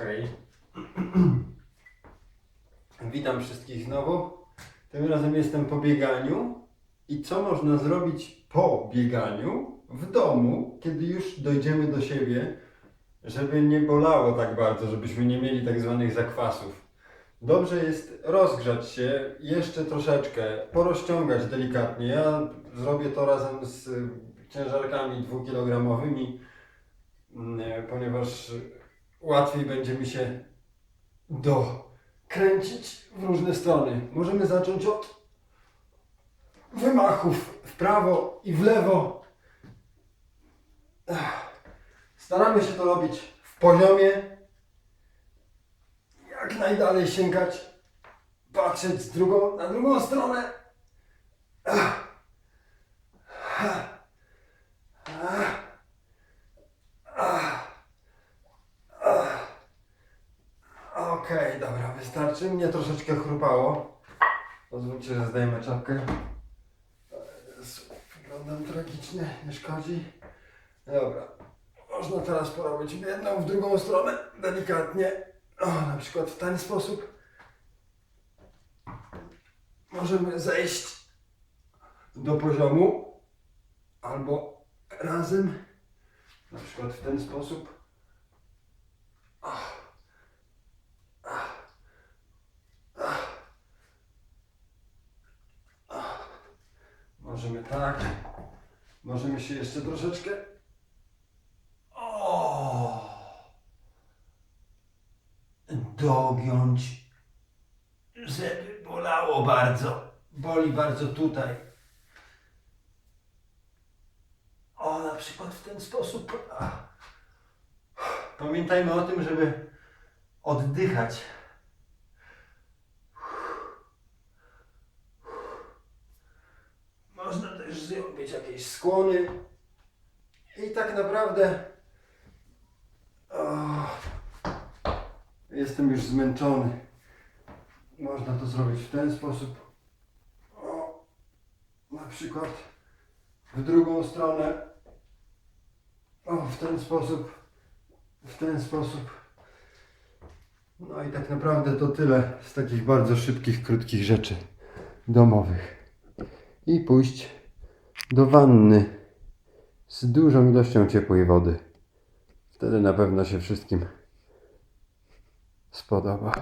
Okej. Witam wszystkich znowu. Tym razem jestem po bieganiu. I co można zrobić po bieganiu w domu, kiedy już dojdziemy do siebie, żeby nie bolało tak bardzo, żebyśmy nie mieli tak zwanych zakwasów. Dobrze jest rozgrzać się jeszcze troszeczkę, porozciągać delikatnie. Ja zrobię to razem z ciężarkami dwukilogramowymi, mm, ponieważ łatwiej będzie mi się dokręcić w różne strony. Możemy zacząć od wymachów w prawo i w lewo. Staramy się to robić w poziomie. Jak najdalej sięgać, patrzeć z drugą, na drugą stronę. Ach. Ach. Okej, dobra, wystarczy. Mnie troszeczkę chrupało. Pozwólcie, że zdejmę czapkę. Wyglądam tragicznie, nie szkodzi. Dobra, można teraz porobić w jedną, w drugą stronę, delikatnie. O, na przykład w ten sposób. Możemy zejść do poziomu albo razem, na przykład w ten sposób. Możemy tak. Możemy się jeszcze troszeczkę. O! Dogiąć, żeby bolało bardzo. Boli bardzo tutaj. O, na przykład w ten sposób. Pamiętajmy o tym, żeby oddychać. Można jakieś skłony. I tak naprawdę o, jestem już zmęczony. Można to zrobić w ten sposób. O, na przykład w drugą stronę. O, w ten sposób. W ten sposób. No i tak naprawdę to tyle z takich bardzo szybkich, krótkich rzeczy domowych i pójść do wanny z dużą ilością ciepłej wody. Wtedy na pewno się wszystkim spodoba.